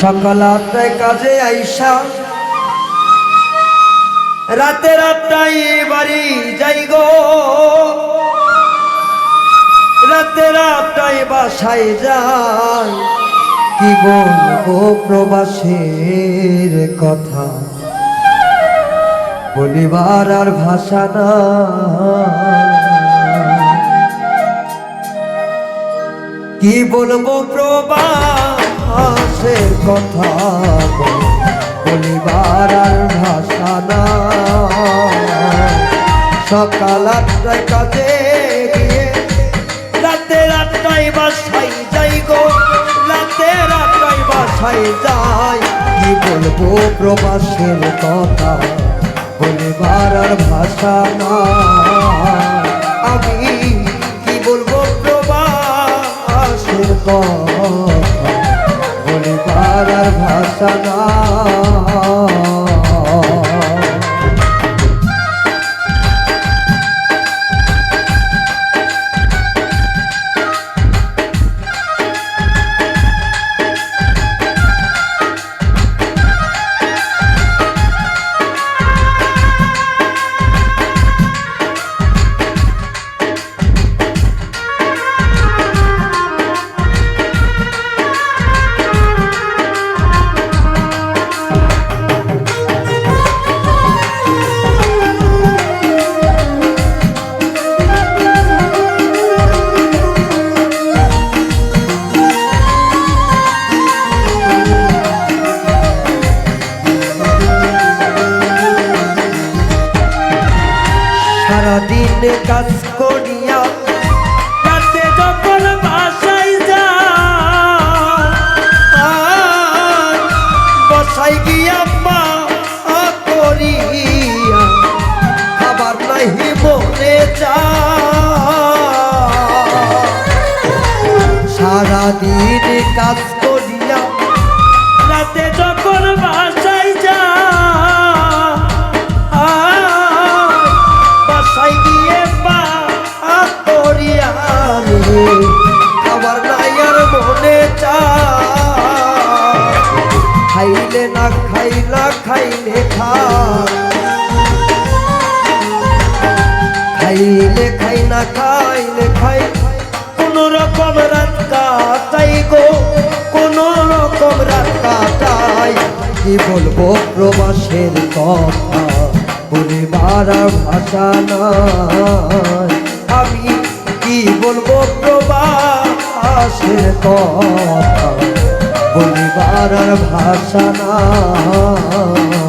সকাল আটটায় কাজে আইসা। রাতে রাতটাই বাড়ি যাই গো। রাতে রাতটাই বাসায় যাই। কি বলব প্রবাসের কথা? বলিবার আর ভাষা না কি বলব প্রবাসের কথা বলিবার আর ভাষা না সকাল আটটায় কাজে গিয়ে রাতে আটটায় বাসায় যাই গো। রাতে আটটায় বাসায় যাই। কি বলব প্রবাসের কথা বলিবার আর ভাষা না আমি কি বলব প্রবাসের কথা আর ভাষা না। কাজ করিয়া, রাতে যখন বাসায় যা, বাসায় গিয়ে পা করিয়া রে খাবার নাই আর মনে চা খাইলে না খাই না খাইলে খা খাইলে খাই না, খাইলে খাই। কোন রকম রাত কি বলব প্রবাসের কথা। আর ভাষা আমি কি বলব প্রবাসের কথা? বলে আর ভাষা নাই।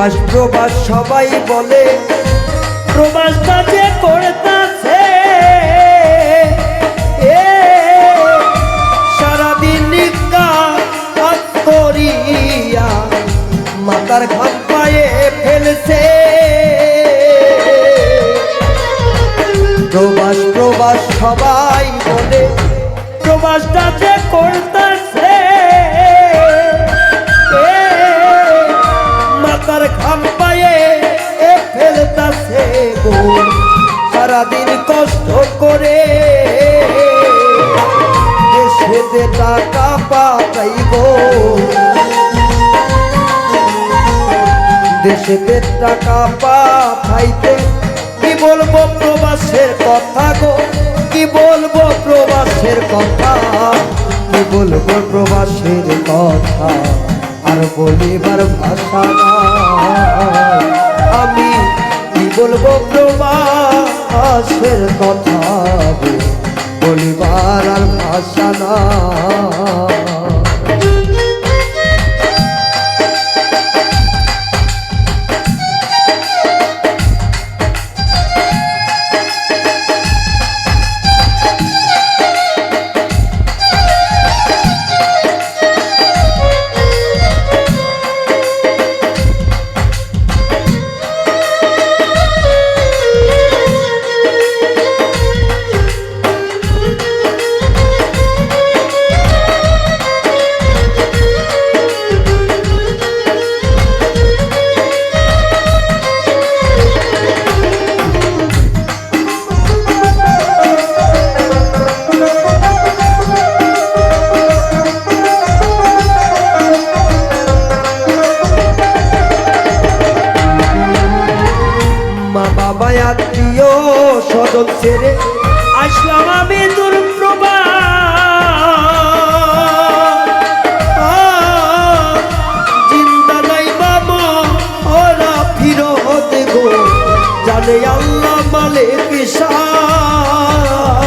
প্রবাস প্রবাস সবাই বলে। প্রবাসটা যে করতেছে। সারাদিন করিয়া মাতার ঘাম পায়ে ফেলছে। প্রবাস প্রবাস সবাই বলে। প্রবাসটা যে করতেছে সারাদিন কষ্ট করে। দেশেতে টাকা পাতাই গো দেশেতে টাকা পাঠাইতে কি বলব প্রবাসের কথা গো? কি বলব প্রবাসের কথা? কি বলব প্রবাসের কথা? আর বলিবার ভাষা আমি কি বলব প্রবাসের কথা বলিবার আর ভাষা না বাবা আত্মীয় স্বজন ছেড়ে আসলাম আমি তোর জিন্দা নাই বাবা, ওরা ফিরত গো, জানে আল্লাহ মালে শাহ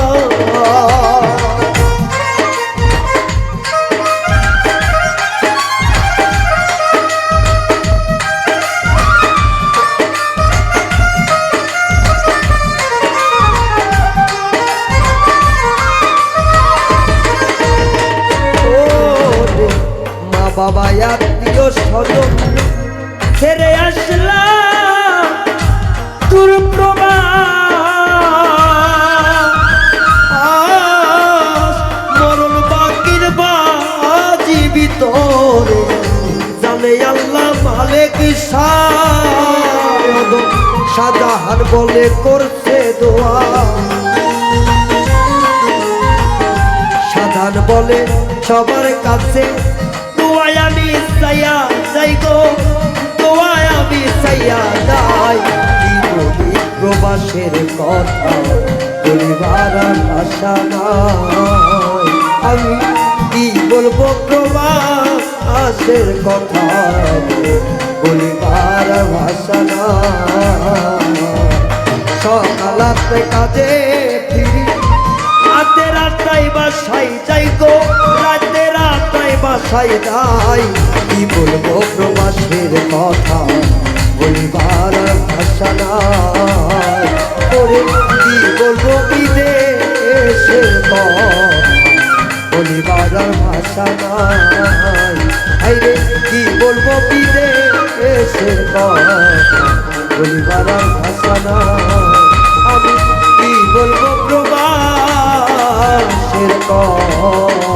বাবা আত্মীয় স্বজন ছেড়ে আসলাম তোর প্রবাস মরণ বাকির বা জীবিত জানে আল্লাহ মালিক সাজাহার বলে করছে দোয়া। সাধান বলে, সবার কাছে সাইয়া যাই গো। দোয়ায় আমি সাইয়া যাই। প্রবাসের কথা আর আশা নাই। আমি কি বলব প্রবাসের কথা পরিবার আর ভাষা নাই। সকালাতে কাজে ফিরি রাতে রাতাই বাসাই যাই গো। রাতে রাতাই বাসাই যাই। কি বলব প্রবাসের কথা? বলিবার ভাষা নাই। কি বলব বিদেশের বলিবার ভাষা নাই। আইরে, কি বলব বিদেশের বলিবার ভাষা নাই। আমি কি বলব প্রবাসের কথা